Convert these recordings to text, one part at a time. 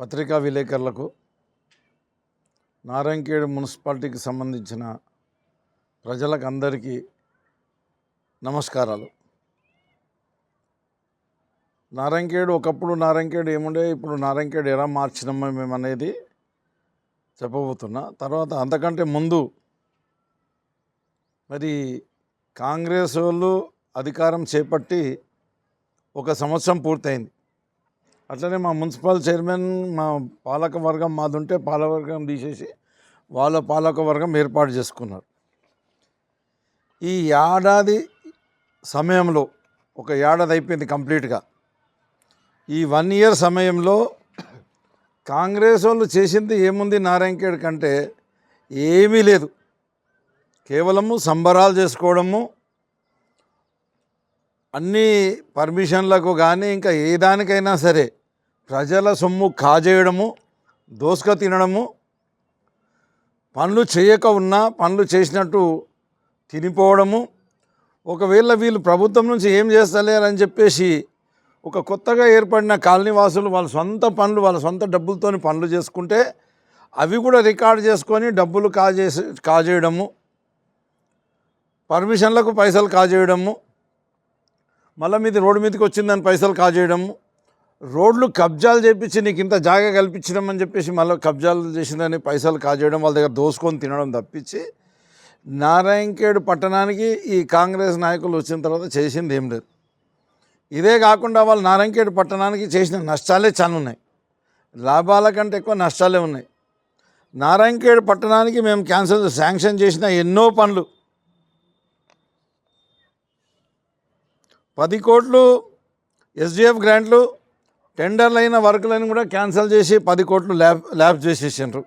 పత్రికా విలేకరులకు నారాయణఖేడ్ మున్సిపాలిటీకి సంబంధించిన ప్రజలకు అందరికీ నమస్కారాలు. నారాయణఖేడ్ ఒకప్పుడు నారాయణఖేడ్ ఏముండే ఇప్పుడు నారాయణఖేడ్ ఎలా మార్చినామో మేము అనేది చెప్పబోతున్నా. తర్వాత అంతకంటే ముందు మరి కాంగ్రెస్ వాళ్ళు అధికారం చేపట్టి ఒక సంవత్సరం పూర్తయింది. అట్లనే మా మున్సిపల్ చైర్మన్ మా పాలక వర్గం మాదుంటే పాలకవర్గం తీసేసి వాళ్ళ పాలక వర్గం ఏర్పాటు చేసుకున్నారు. ఈ ఏడాది సమయంలో ఒక ఏడాది అయిపోయింది కంప్లీట్గా. ఈ వన్ ఇయర్ సమయంలో కాంగ్రెస్ వాళ్ళు చేసింది ఏముంది నారాయణఖేడ్ కంటే ఏమీ లేదు. కేవలము సంబరాలు చేసుకోవడము అన్ని పర్మిషన్లకు కానీ ఇంకా ఏ దానికైనా సరే ప్రజల సొమ్ము కాజేయడము దోసుక తినడము పనులు చేయక ఉన్నా పనులు చేసినట్టు తినిపోవడము. ఒకవేళ వీళ్ళు ప్రభుత్వం నుంచి ఏం చేస్తలేరని చెప్పేసి ఒక కొత్తగా ఏర్పడిన కాలనీ వాసులు వాళ్ళ సొంత పనులు వాళ్ళ సొంత డబ్బులతోని పనులు చేసుకుంటే అవి కూడా రికార్డ్ చేసుకొని డబ్బులు కాజేసి కాజేయడము. పర్మిషన్లకు పైసలు కాజేయడము. మళ్ళీ మీది రోడ్డు మీదకి వచ్చిందని పైసలు కాజేయడము. రోడ్లు కబ్జాలు చేపించి నీకు ఇంత జాగా కల్పించడం చెప్పేసి మళ్ళీ కబ్జాలు చేసిందని పైసలు కాజేయడం వాళ్ళ దగ్గర దోసుకొని తినడం తప్పించి నారాయణఖేడ్ పట్టణానికి ఈ కాంగ్రెస్ నాయకులు వచ్చిన తర్వాత చేసింది ఏం లేదు. ఇదే కాకుండా వాళ్ళు నారాయణఖేడ్ పట్టణానికి చేసిన నష్టాలే చాలా ఉన్నాయి. లాభాల కంటే ఎక్కువ నష్టాలే ఉన్నాయి. నారాయణఖేడ్ పట్టణానికి మేము క్యాన్సల్ శాంక్షన్ చేసిన ఎన్నో పనులు. పది కోట్లు ఎస్డిఎఫ్ గ్రాంట్లు టెండర్లు అయిన వర్కులను కూడా క్యాన్సిల్ చేసి పది కోట్లు ల్యాబ్ ల్యాబ్ చేసేసిండ్రు.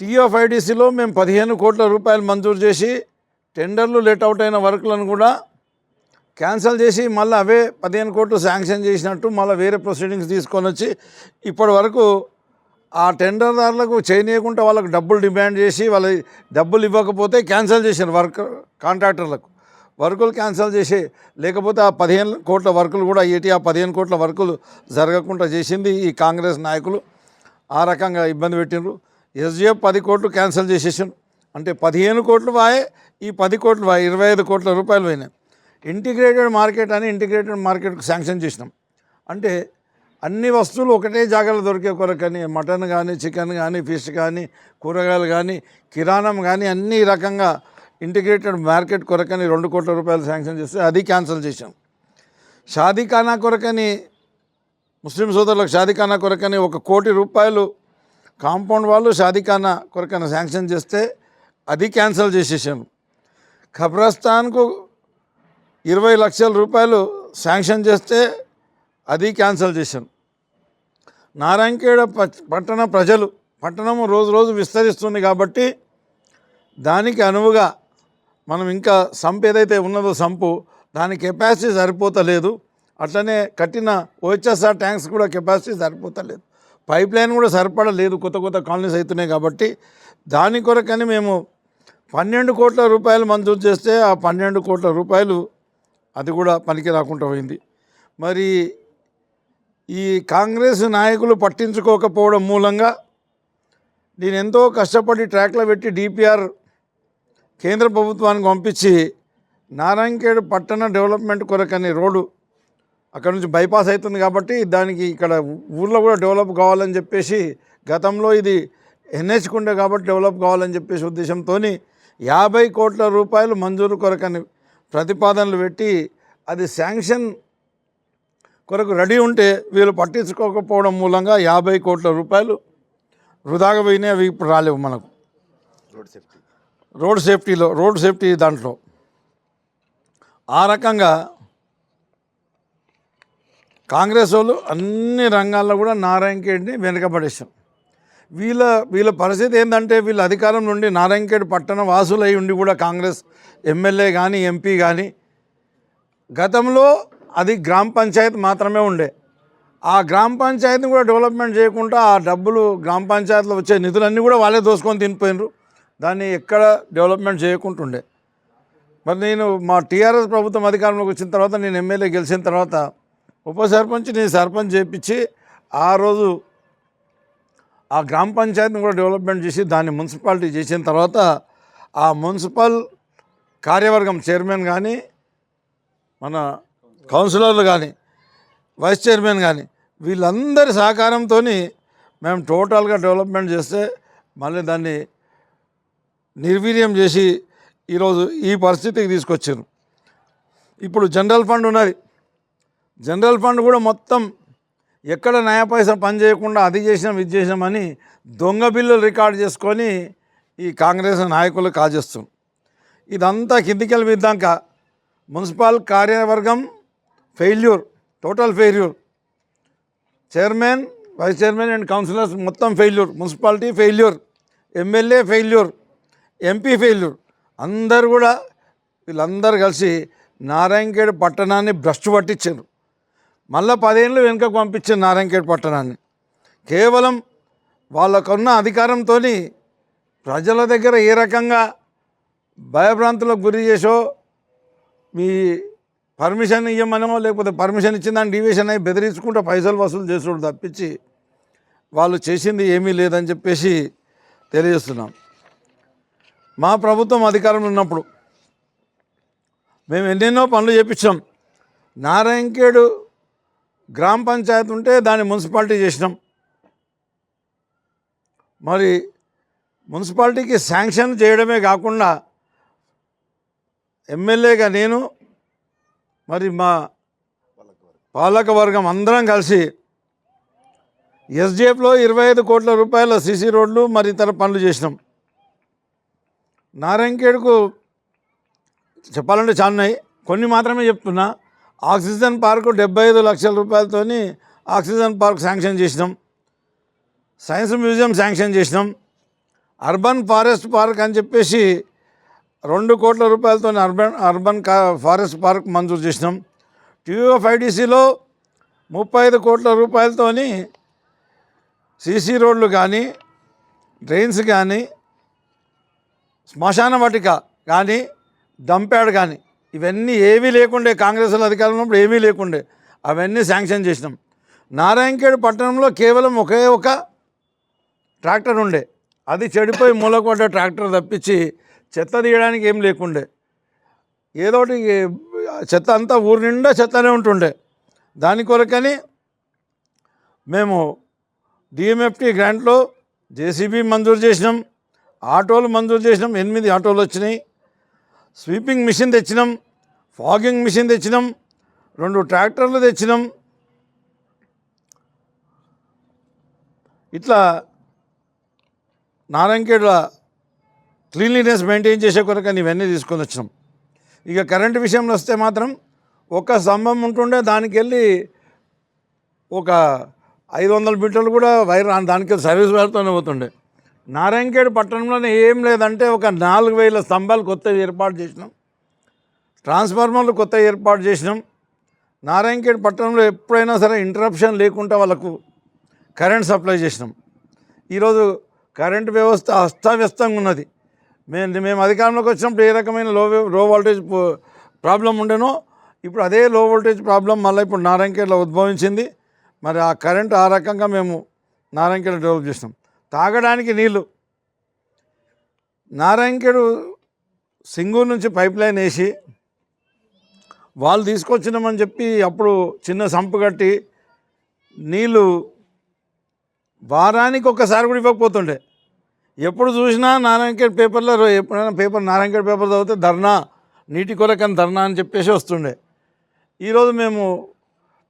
టీఎఫ్ఐడిసిలో మేము పదిహేను కోట్ల రూపాయలు మంజూరు చేసి టెండర్లు లెట్ అవుట్ అయిన వర్కులను కూడా క్యాన్సిల్ చేసి మళ్ళీ అవే పదిహేను కోట్లు శాంక్షన్ చేసినట్టు మళ్ళీ వేరే ప్రొసీడింగ్స్ తీసుకొని వచ్చి ఇప్పటి వరకు ఆ టెండర్దారులకు చేయనీయకుండా వాళ్ళకు డబ్బులు డిమాండ్ చేసి వాళ్ళ డబ్బులు ఇవ్వకపోతే క్యాన్సిల్ చేశారు వర్క్ కాంట్రాక్టర్లకు. వర్కులు క్యాన్సిల్ చేసి లేకపోతే ఆ పదిహేను కోట్ల వర్కులు కూడా ఏటి ఆ పదిహేను కోట్ల వర్కులు జరగకుండా చేసింది ఈ కాంగ్రెస్ నాయకులు. ఆ రకంగా ఇబ్బంది పెట్టిండ్రు. ఎస్జిఎఫ్ పది కోట్లు క్యాన్సిల్ చేసేసారు అంటే పదిహేను కోట్లు వాయే ఈ పది కోట్లు వాయి ఇరవై ఐదు కోట్ల రూపాయలు పోయినాయి. ఇంటిగ్రేటెడ్ మార్కెట్ అని ఇంటిగ్రేటెడ్ మార్కెట్కు శాంక్షన్ చేసినాం. అంటే అన్ని వస్తువులు ఒకటే జాగాలో దొరికే కొరకని మటన్ కానీ చికెన్ కానీ ఫిష్ కానీ కూరగాయలు కానీ కిరాణం కానీ అన్ని రకంగా ఇంటిగ్రేటెడ్ మార్కెట్ కొరకని రెండు కోట్ల రూపాయలు శాంక్షన్ చేస్తే అది క్యాన్సిల్ చేశాం. షాదీఖానా కొరకని ముస్లిం సోదరులకు షాదీఖానా కొరకని ఒక కోటి రూపాయలు కాంపౌండ్ వాళ్ళు షాదీఖానా కొరకని శాంక్షన్ చేస్తే అది క్యాన్సిల్ చేసేసాను ఖబ్రస్థాన్కు ఇరవై లక్షల రూపాయలు శాంక్షన్ చేస్తే అది క్యాన్సిల్ చేశాను నారాయణఖేడ ప- పట్టణ ప్రజలు పట్టణము రోజు రోజు విస్తరిస్తుంది కాబట్టి దానికి అనువుగా మనం ఇంకా సంప్ ఏదైతే ఉన్నదో సంపు దాని కెపాసిటీ సరిపోతలేదు. అట్లనే కట్టిన ఓహెచ్ఎస్ఆర్ ట్యాంక్స్ కూడా కెపాసిటీ సరిపోతలేదు. పైప్ లైన్ కూడా సరిపడలేదు కొత్త కొత్త కాలనీస్ అవుతున్నాయి కాబట్టి. దాని కొరకని మేము పన్నెండు కోట్ల రూపాయలు మంజూరు చేస్తే ఆ పన్నెండు కోట్ల రూపాయలు అది కూడా పనికి రాకుండా పోయింది. మరి ఈ కాంగ్రెస్ నాయకులు పట్టించుకోకపోవడం మూలంగా నేను ఎంతో కష్టపడి ట్రాక్లో పెట్టి డిపిఆర్ కేంద్ర ప్రభుత్వానికి పంపించి నారాయణఖేడ్ పట్టణ డెవలప్మెంట్ కొరకని రోడ్డు అక్కడ నుంచి బైపాస్ అవుతుంది కాబట్టి దానికి ఇక్కడ ఊర్లో కూడా డెవలప్ కావాలని చెప్పేసి గతంలో ఇది ఎన్హెచ్ కుండే కాబట్టి డెవలప్ కావాలని చెప్పేసి ఉద్దేశంతో యాభై కోట్ల రూపాయలు మంజూరు కొరకని ప్రతిపాదనలు పెట్టి అది శాంక్షన్ కొరకు రెడీ ఉంటే వీళ్ళు పట్టించుకోకపోవడం మూలంగా యాభై కోట్ల రూపాయలు వృధాగా పోయినాయి అవి ఇప్పుడు రాలేవు మనకు. రోడ్ సేఫ్టీలో రోడ్ సేఫ్టీ దాంట్లో. ఆ రకంగా కాంగ్రెస్ వాళ్ళు అన్ని రంగాల్లో కూడా నారాయణఖేడ్ని వెనుకబడేశాం వీళ్ళ వీళ్ళ పరిస్థితి ఏంటంటే వీళ్ళ అధికారం నుండి నారాయణఖేడ్ పట్టణ వాసులై ఉండి కూడా కాంగ్రెస్ ఎమ్మెల్యే కానీ ఎంపీ కానీ గతంలో అది గ్రామ పంచాయతీ మాత్రమే ఉండే. ఆ గ్రామ పంచాయతీని కూడా డెవలప్మెంట్ చేయకుండా ఆ డబ్బులు గ్రామ పంచాయతీలో వచ్చే నిధులన్నీ కూడా వాళ్ళే దోసుకొని తినిపోయినరు దాన్ని ఎక్కడ డెవలప్మెంట్ చేయకుంటుండే. మరి నేను మా టీఆర్ఎస్ ప్రభుత్వం అధికారంలోకి వచ్చిన తర్వాత నేను ఎమ్మెల్యే గెలిచిన తర్వాత ఉప సర్పంచ్ నేను సర్పంచ్ చేపించి ఆ రోజు ఆ గ్రామ పంచాయతీని కూడా డెవలప్మెంట్ చేసి దాన్ని మున్సిపాలిటీ చేసిన తర్వాత ఆ మున్సిపల్ కార్యవర్గం చైర్మన్ కానీ మన కౌన్సిలర్లు కానీ వైస్ చైర్మన్ కానీ వీళ్ళందరి సహకారంతో మేము టోటల్గా డెవలప్మెంట్ చేస్తే మళ్ళీ దాన్ని నిర్వీర్యం చేసి ఈరోజు ఈ పరిస్థితికి తీసుకొచ్చారు. ఇప్పుడు జనరల్ ఫండ్ ఉన్నది. జనరల్ ఫండ్ కూడా మొత్తం ఎక్కడ నయా పైసా పని చేయకుండా అది చేసినాం ఇది చేసినామని దొంగ బిల్లులు రికార్డ్ చేసుకొని ఈ కాంగ్రెస్ నాయకులు కాజేస్తాం ఇదంతా కిందికెళ్ళి విద్దాక మున్సిపల్ కార్యవర్గం failure total failure. Chairman vice chairman and councillors మొత్తం failure municipality failure MLA failure. MP failure. అందరు కూడా వీళ్ళందరూ కలిసి నారాయణఖేడ్ పట్టణాన్ని భ్రష్టు పట్టించారు. మళ్ళా పదేళ్ళు వెనుకకు పంపించారు నారాయణఖేడ్ పట్టణాన్ని. కేవలం వాళ్ళకున్న అధికారంతో ప్రజల దగ్గర ఏ రకంగా భయభ్రాంతులకు గురి చేసో మీ పర్మిషన్ ఇవ్వమనో లేకపోతే పర్మిషన్ ఇచ్చిందని డివిషన్ అయ్యి బెదిరించుకుంటూ పైసలు వసూలు చేసుడు తప్పించి వాళ్ళు చేసింది ఏమీ లేదని చెప్పేసి తెలియజేస్తున్నాం. మా ప్రభుత్వం అధికారంలో ఉన్నప్పుడు మేము ఎన్నెన్నో పనులు చేపించాం. నారాయణఖేడు గ్రామ పంచాయతీ ఉంటే దాన్ని మున్సిపాలిటీ చేసినాం. మరి మున్సిపాలిటీకి శాంక్షన్ చేయడమే కాకుండా ఎమ్మెల్యేగా నేను మరి మా పాలకవర్గం అందరం కలిసి ఎస్డిఎఫ్లో ఇరవై ఐదు కోట్ల రూపాయల సీసీ రోడ్లు మరి ఇతర పనులు చేసినాం. నారాయణఖేడ్కు చెప్పాలంటే చాలా కొన్ని మాత్రమే చెప్తున్నా. ఆక్సిజన్ పార్క్ డెబ్బై ఐదు లక్షల రూపాయలతోని ఆక్సిజన్ పార్క్ శాంక్షన్ చేసినాం. సైన్స్ మ్యూజియం శాంక్షన్ చేసినాం. అర్బన్ ఫారెస్ట్ పార్క్ అని చెప్పేసి రెండు కోట్ల రూపాయలతో అర్బన్ అర్బన్ కా ఫారెస్ట్ పార్క్ మంజూరు చేసినాం. టీయూఎఫ్ఐడిసిలో ముప్పై ఐదు కోట్ల రూపాయలతోని సీసీ రోడ్లు కానీ డ్రైన్స్ కానీ శ్మశాన వాటిక కానీ దంపాడు కానీ ఇవన్నీ ఏమీ లేకుండే. కాంగ్రెస్ అధికారంలో ఉన్నప్పుడు ఏమీ లేకుండే. అవన్నీ శాంక్షన్ చేసినాం. నారాయణఖేడ్ పట్టణంలో కేవలం ఒకే ఒక ట్రాక్టర్ ఉండే. అది చెడిపోయి మూలకు ట్రాక్టర్ తప్పించి చెత్త తీయడానికి ఏం లేకుండే. ఏదోటి చెత్త అంతా ఊరి నిండా చెత్తనే ఉంటుండే. దాని కొరకని మేము డిఎంఎఫ్టీ గ్రాంట్లో జేసీబీ మంజూరు చేసినాం. ఆటోలు మంజూరు చేసినాం ఎనిమిది ఆటోలు వచ్చినాయి. స్వీపింగ్ మిషన్ తెచ్చినాం ఫాగింగ్ మిషన్ తెచ్చినాం రెండు ట్రాక్టర్లు తెచ్చినాం. ఇట్లా నారాయణఖేడ్ల క్లీన్లీనెస్ మెయింటైన్ చేసే కొరకు ఇవన్నీ తీసుకొని వచ్చినాం. ఇక కరెంటు విషయంలో వస్తే మాత్రం ఒక స్తంభం ఉంటుండే దానికి వెళ్ళి ఒక ఐదు వందల మీటర్లు కూడా వైర్ దానికి సర్వీస్ వైర్తోనే పోతుండే. నారాయణఖేడ్ పట్టణంలోనే ఏం లేదంటే ఒక నాలుగు వేల స్తంభాలు కొత్తవి ఏర్పాటు చేసినాం. ట్రాన్స్ఫార్మర్లు కొత్త ఏర్పాటు చేసినాం. నారాయణఖేడ్ పట్టణంలో ఎప్పుడైనా సరే ఇంటరప్షన్ లేకుండా వాళ్ళకు కరెంట్ సప్లై చేసినాం. ఈరోజు కరెంట్ వ్యవస్థ అస్తవ్యస్తంగా ఉన్నది. మేము మేము అధికారంలోకి వచ్చినప్పుడు ఏ రకమైన లో లో వోల్టేజ్ ప్రాబ్లం ఉండేనో ఇప్పుడు అదే లో వోల్టేజ్ ప్రాబ్లం మళ్ళీ ఇప్పుడు నారాయణఖేడ్లో ఉద్భవించింది. మరి ఆ కరెంట్ ఆ రకంగా మేము నారాయణఖేడ్ డెవలప్ చేసినాం. తాగడానికి నీళ్ళు. నారాయణకేడు సింగూరు నుంచి పైప్ లైన్ వేసి వాళ్ళు తీసుకొచ్చినామని చెప్పి అప్పుడు చిన్న సంపు కట్టి నీళ్ళు వారానికి ఒక్కసారి కూడా ఇవ్వకపోతుండే. ఎప్పుడు చూసినా నారాయణఖేడ్ పేపర్లో ఎప్పుడైనా పేపర్ నారాయణఖేడ్ పేపర్ చదివితే ధర్నా నీటి కొరకని ధర్నా అని చెప్పేసి వస్తుండే. ఈరోజు మేము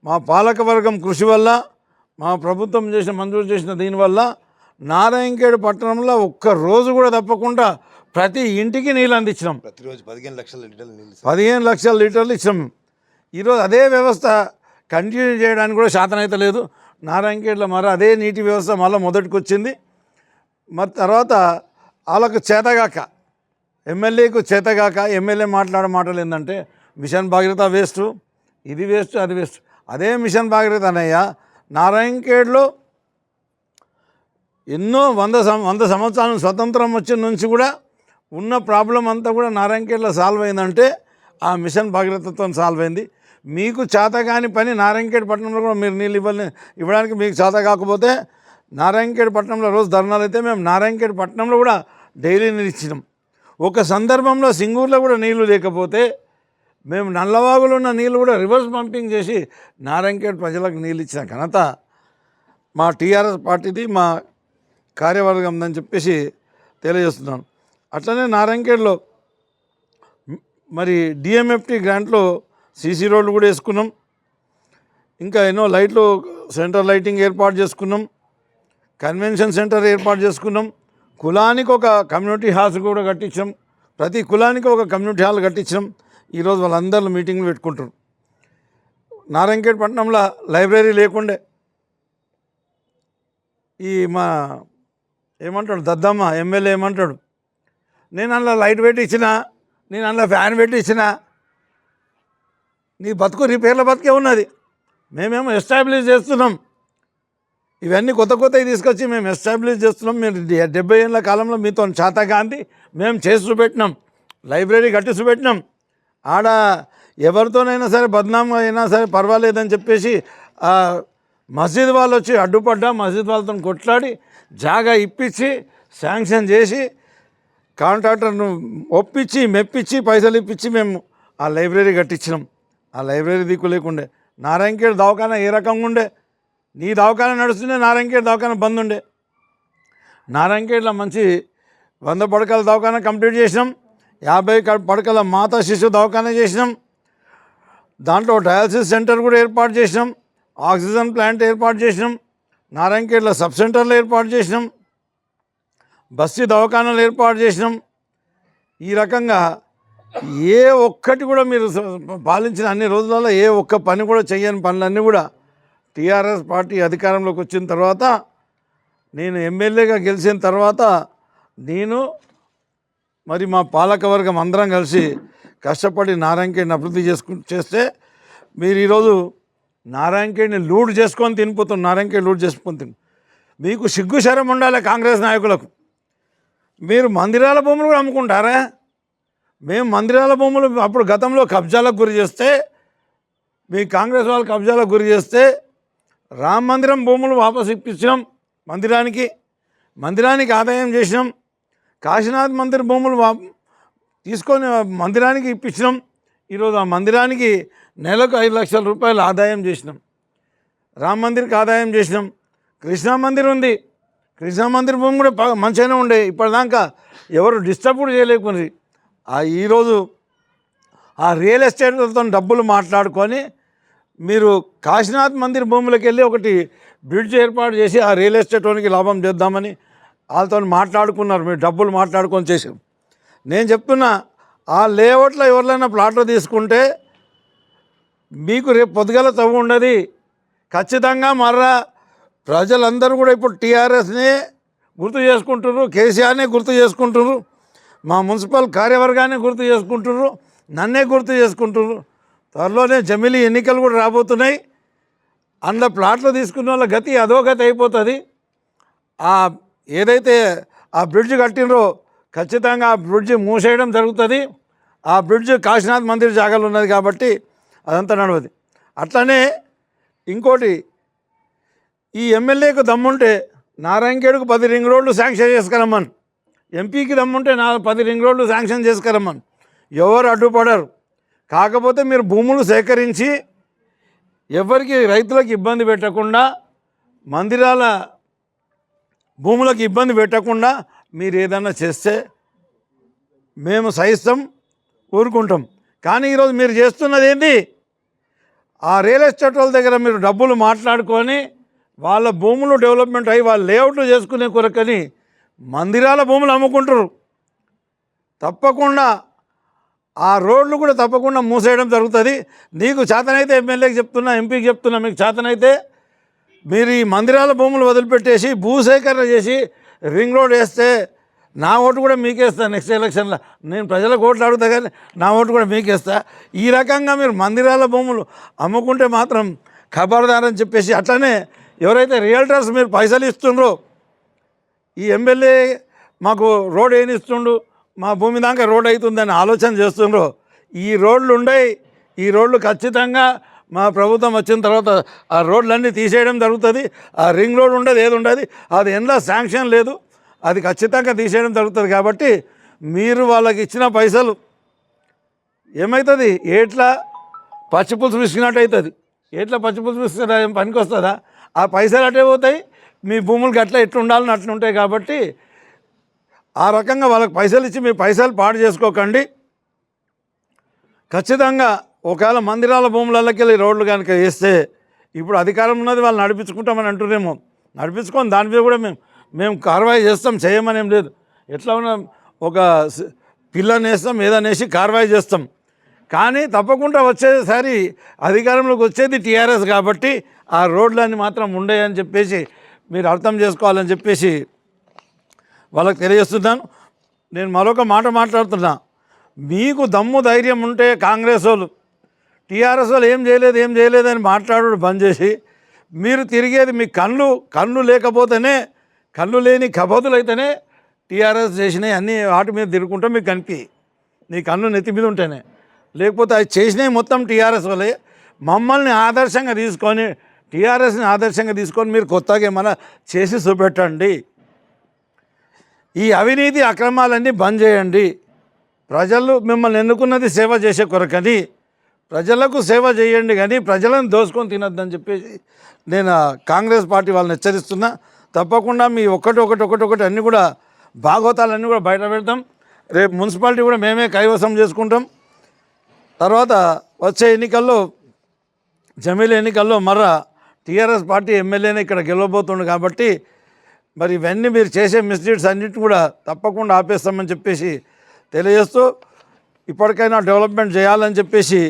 మా పాలకవర్గం కృషి వల్ల మా ప్రభుత్వం చేసిన మంజూరు చేసిన దీనివల్ల నారాయణఖేడ్ పట్టణంలో ఒక్క రోజు కూడా తప్పకుండా ప్రతి ఇంటికి నీళ్ళు అందించినాం. ప్రతిరోజు పదిహేను లక్షల లీటర్లు నీళ్ళు. పదిహేను లక్షల లీటర్లు ఇచ్చాం ఈరోజు అదే వ్యవస్థ కంటిన్యూ చేయడానికి కూడా శాతం అయితే లేదు. నారాయణఖేడ్లో మరి అదే నీటి వ్యవస్థ మళ్ళీ మొదటికి వచ్చింది మరి తర్వాత వాళ్ళకు చేతగాక ఎమ్మెల్యేకు చేతగాక ఎమ్మెల్యే మాట్లాడే మాటలు ఏంటంటే మిషన్ భాగీరథ వేస్ట్ ఇది వేస్ట్ అది వేస్ట్. అదే మిషన్ భాగీరథ అన్నయ్య నారాయణఖేడ్లో ఎన్నో వంద సం వంద సంవత్సరాలు స్వతంత్రం వచ్చిన నుంచి కూడా ఉన్న ప్రాబ్లం అంతా కూడా నారాయణఖేడ్లో సాల్వ్ అయిందంటే ఆ మిషన్ భాగీరథతో సాల్వ్ అయింది. మీకు చేత కాని పని నారాయణఖేడ్ పట్టణంలో కూడా మీరు నీళ్ళు ఇవ్వాలి ఇవ్వడానికి మీకు చేత కాకపోతే నారాయణఖేడ్ పట్టణంలో రోజు ధర్నాలు అయితే మేము నారాయణఖేడ్ పట్టణంలో కూడా డైలీ నీళ్ళు ఇచ్చినాం. ఒక సందర్భంలో సింగూరులో కూడా నీళ్ళు లేకపోతే మేము నల్లవాగులో ఉన్న నీళ్ళు కూడా రివర్స్ పంపింగ్ చేసి నారాయణఖేడ్ ప్రజలకు నీళ్ళు ఇచ్చిన ఘనత మా టీఆర్ఎస్ పార్టీది మా కార్యవర్గం అని చెప్పేసి తెలియజేస్తున్నాను. అట్లనే నారాయణఖేడ్లో మరి డిఎంఎఫ్టీ గ్రాంట్లో సీసీ రోడ్లు కూడా వేసుకున్నాం. ఇంకా ఎన్నో లైట్లు సెంటర్ లైటింగ్ ఏర్పాటు చేసుకున్నాం. కన్వెన్షన్ సెంటర్ ఏర్పాటు చేసుకున్నాం. కులానికి ఒక కమ్యూనిటీ హాల్స్ కూడా కట్టించాం. ప్రతి కులానికి ఒక కమ్యూనిటీ హాల్ కట్టించాం. ఈరోజు వాళ్ళందరూ మీటింగ్లు పెట్టుకుంటారు నారాయణఖేడ్ పట్టణంలో లైబ్రరీ లేకుండే. ఈ మా ఏమంటాడు? దద్దమ్మ ఎమ్మెల్యే ఏమంటాడు? నేను అందులో లైట్ పెట్టి ఇచ్చిన నేను అందులో ఫ్యాన్ పెట్టి ఇచ్చిన. నీ బతుకు రిపేర్ల బతికే ఉన్నది. మేమేమో ఎస్టాబ్లిష్ చేస్తున్నాం. ఇవన్నీ కొత్త కొత్తవి తీసుకొచ్చి మేము ఎస్టాబ్లిష్ చేస్తున్నాం. మీరు డెబ్బై ఏళ్ళ కాలంలో మీతో చేత మేము చేసి చూపెట్టినాం. లైబ్రరీ కట్టి చూపెట్టినాం. ఆడ ఎవరితోనైనా సరే బద్నాం అయినా సరే పర్వాలేదని చెప్పేసి మసీద్ వాళ్ళు వచ్చి అడ్డుపడ్డా మసీద్ వాళ్ళతో కొట్లాడి జాగా ఇప్పించి శాంక్షన్ చేసి కాంట్రాక్టర్ను ఒప్పించి మెప్పించి పైసలు ఇప్పించి మేము ఆ లైబ్రరీ కట్టించినాం. ఆ లైబ్రరీ దిక్కు లేకుండే. నారాయణఖేడ్ దవాఖానా ఏ రకంగా ఉండే? నీ దవాఖానా నడుస్తుండే నారాయణఖేడ్ దవాఖానా బంద్ ఉండే. నారాయణఖేడ్లో మంచి వంద పడకల దవాఖానా కంప్లీట్ చేసినాం. యాభై పడకల మాతా శిశు దవాఖానా చేసినాం. దాంట్లో డయాలసిస్ సెంటర్ కూడా ఏర్పాటు చేసినాం. ఆక్సిజన్ ప్లాంట్ ఏర్పాటు చేసినాం నారాయణఖేడ్లో సబ్ సెంటర్లు ఏర్పాటు చేసినాం బస్సు దవాఖానాలు ఏర్పాటు చేసినాం. ఈ రకంగా ఏ ఒక్కటి కూడా మీరు పాలించిన అన్ని రోజులలో ఏ ఒక్క పని కూడా చేయని పనులన్నీ కూడా టీఆర్ఎస్ పార్టీ అధికారంలోకి వచ్చిన తర్వాత నేను ఎమ్మెల్యేగా గెలిచిన తర్వాత నేను మరి మా పాలకవర్గం అందరం కలిసి కష్టపడి నారాయణఖేడ్ని అభివృద్ధి చేసుకు చేస్తే మీరు ఈరోజు నారాయణఖేడ్ని లూడ్ చేసుకొని తినిపోతుంది నారాయణఖేడ్ లూడ్ చేసుకొని తిని. మీకు సిగ్గు శరం ఉండాలి కాంగ్రెస్ నాయకులకు. మీరు మందిరాల భూములు కూడా అమ్ముకుంటారా? మేము మందిరాల భూములు అప్పుడు గతంలో కబ్జాలకు గురి చేస్తే మీ కాంగ్రెస్ వాళ్ళు కబ్జాలకు గురి చేస్తే రామ మందిరం భూములు వాపసు ఇప్పించినాం మందిరానికి మందిరానికి ఆదాయం చేసినాం. కాశీనాథ్ మందిర్ భూములు వా తీసుకొని మందిరానికి ఇప్పించినాం. ఈరోజు ఆ మందిరానికి నెలకు ఐదు లక్షల రూపాయలు ఆదాయం చేసినాం. రామ మందిర్కి ఆదాయం చేసినాం. కృష్ణా మందిర్ ఉంది. కృష్ణా మందిర్ భూమి కూడా మంచిగానే ఉండే. ఇప్పటిదాకా ఎవరు డిస్టర్బ్ కూడా చేయలేకుంది ఆ ఈరోజు ఆ రియల్ ఎస్టేట్లతో డబ్బులు మాట్లాడుకొని మీరు కాశీనాథ్ మందిర్ భూములకు వెళ్ళి ఒకటి బ్రిడ్జ్ ఏర్పాటు చేసి ఆ రియల్ ఎస్టేట్ వానికి లాభం చేద్దామని వాళ్ళతో మాట్లాడుకున్నారు. మీరు డబ్బులు మాట్లాడుకొని చేసి నేను చెప్తున్నా ఆ లేఅవుట్లో ఎవరినైనా ప్లాట్లు తీసుకుంటే మీకు రేపు పొద్దుగల తవ్వు ఉండదు ఖచ్చితంగా మర్రా ప్రజలందరూ కూడా ఇప్పుడు టీఆర్ఎస్ని గుర్తు చేసుకుంటుర్రు కేసీఆర్నే గుర్తు చేసుకుంటుర్రు మా మున్సిపల్ కార్యవర్గాన్ని గుర్తు చేసుకుంటుర్రు నన్నే గుర్తు చేసుకుంటున్నారు త్వరలోనే జమిలీ ఎన్నికలు కూడా రాబోతున్నాయి. అందులో ప్లాట్లు తీసుకున్న వాళ్ళ గతి అదో గతి అయిపోతుంది. ఆ ఏదైతే ఆ బ్రిడ్జ్ కట్టినరో ఖచ్చితంగా ఆ బ్రిడ్జ్ మూసేయడం జరుగుతుంది. ఆ బ్రిడ్జ్ కాశీనాథ్ మందిర్ జాగాలో ఉన్నది కాబట్టి అదంతా నడవది. అట్లనే ఇంకోటి ఈ ఎమ్మెల్యేకు దమ్ముంటే నారాయణఖేడ్కు పది రింగ్ రోడ్లు శాంక్షన్ చేసుకురమ్మను. ఎంపీకి దమ్ముంటే నా పది రింగ్ రోడ్లు శాంక్షన్ చేసుకురమ్మను. ఎవరు అడ్డుపడరు. కాకపోతే మీరు భూములు సేకరించి ఎవరికి రైతులకు ఇబ్బంది పెట్టకుండా మందిరాల భూములకు ఇబ్బంది పెట్టకుండా మీరు ఏదన్నా చేస్తే మేము సహిస్తాం. ఊరుకుంటాం. కానీ ఈరోజు మీరు చేస్తున్నది ఏంటి ఆ రియల్ ఎస్టేట్ వాళ్ళ దగ్గర మీరు డబ్బులు మాట్లాడుకొని వాళ్ళ భూములు డెవలప్మెంట్ అయ్యి వాళ్ళ లేఅవుట్లు చేసుకునే కొరకని మందిరాల భూములు అమ్ముకుంటారు. తప్పకుండా ఆ రోడ్లు కూడా తప్పకుండా మూసేయడం జరుగుతుంది. నీకు చేతనైతే ఎమ్మెల్యేకి చెప్తున్నా ఎంపీకి చెప్తున్నా మీకు చేతనైతే మీరు ఈ మందిరాల భూములు వదిలిపెట్టేసి భూసేకరణ చేసి రింగ్ రోడ్ వేస్తే నా ఓటు కూడా మీకేస్తా నెక్స్ట్ ఎలక్షన్లో నేను ప్రజలకు ఓట్లు అడుగుతా కానీ నా ఓటు కూడా మీకేస్తా. ఈ రకంగా మీరు మందిరాల భూములు అమ్ముకుంటే మాత్రం ఖబర్దారని చెప్పేసి అట్లనే ఎవరైతే రియల్టర్స్ మీరు పైసలు ఇస్తుండ్రో ఈ ఎమ్మెల్యే మాకు రోడ్ ఏనిస్తుండు మా భూమి దాకా రోడ్ అవుతుందని ఆలోచన చేస్తుండ్రో ఈ రోడ్లు ఉండయి. ఈ రోడ్లు ఖచ్చితంగా మా ప్రభుత్వం వచ్చిన తర్వాత ఆ రోడ్లన్నీ తీసేయడం జరుగుతుంది. ఆ రింగ్ రోడ్ ఉండదు ఏది ఉండదు. అది ఎంత శాంక్షన్ లేదు. అది ఖచ్చితంగా తీసేయడం జరుగుతుంది కాబట్టి మీరు వాళ్ళకి ఇచ్చిన పైసలు ఏమవుతుంది ఏట్లా పచ్చిపులుసు విసిగినట్టు అవుతుంది ఏట్లా పచ్చిపులుసు విసిగిన ఏం పనికి వస్తుందా ఆ పైసలు అటే పోతాయి మీ భూములు అట్లా ఎట్లా ఉండాలని అట్లా ఉంటాయి కాబట్టి ఆ రకంగా వాళ్ళకి పైసలు ఇచ్చి మీ పైసలు పాడు చేసుకోకండి. ఖచ్చితంగా ఒకవేళ మందిరాల భూములకి వెళ్ళి రోడ్లు కనుక వేస్తే ఇప్పుడు అధికారం ఉన్నది వాళ్ళు నడిపించుకుంటామని అంటున్నామో నడిపించుకొని దాని మీద కూడా మేము మేము కార్వాయి చేస్తాం చేయమని ఏం లేదు. ఎట్లా ఉన్నా ఒక పిల్లనేస్తాం పిల్లని వేస్తాం కార్వాయి చేస్తాం. కానీ తప్పకుండా వచ్చేసారి అధికారంలోకి వచ్చేది టీఆర్ఎస్ కాబట్టి ఆ రోడ్లన్నీ మాత్రం ఉండేయని చెప్పేసి మీరు అర్థం చేసుకోవాలని చెప్పేసి వాళ్ళకి తెలియజేస్తున్నాను. నేను మరొక మాట మాట్లాడుతున్నా. మీకు దమ్ము ధైర్యం ఉంటే కాంగ్రెస్ వాళ్ళు టీఆర్ఎస్ వాళ్ళు ఏం చేయలేదు ఏం చేయలేదు అని మాట్లాడు బంద్ చేసి మీరు తిరిగేది మీ కళ్ళు కళ్ళు లేకపోతేనే కళ్ళు లేని కబోతులు అయితేనే టీఆర్ఎస్ చేసినవి అన్నీ వాటి మీద తిరుగుకుంటూ మీకు కనిపి నీ కన్ను నెత్తి మీద ఉంటేనే. లేకపోతే అది చేసినవి మొత్తం టీఆర్ఎస్ వల్లే. మమ్మల్ని ఆదర్శంగా తీసుకొని టీఆర్ఎస్ని ఆదర్శంగా తీసుకొని మీరు కొత్తగా ఏమైనా చేసి చూపెట్టండి. ఈ అవినీతి అక్రమాలన్నీ బంద్ చేయండి. ప్రజలు మిమ్మల్ని ఎన్నుకున్నది సేవ చేసే కొరకని ప్రజలకు సేవ చేయండి కానీ ప్రజలను దోసుకొని తినొద్దని చెప్పేసి నేను కాంగ్రెస్ పార్టీ వాళ్ళని హెచ్చరిస్తున్నా. తప్పకుండా మీ ఒకటి ఒకటి ఒకటి ఒకటి అన్నీ కూడా భాగవతాలన్నీ కూడా బయట పెడతాం. రేపు మున్సిపాలిటీ కూడా మేమే కైవసం చేసుకుంటాం. తర్వాత వచ్చే ఎన్నికల్లో జమీల ఎన్నికల్లో మర్ర టీఆర్ఎస్ పార్టీ ఎమ్మెల్యేనే ఇక్కడ గెలవబోతుండు కాబట్టి మరి ఇవన్నీ మీరు చేసే మిస్డీడ్స్ అన్నిటిని కూడా తప్పకుండా ఆపేస్తామని చెప్పేసి తెలియజేస్తూ ఇప్పటికైనా డెవలప్మెంట్ చేయాలని చెప్పేసి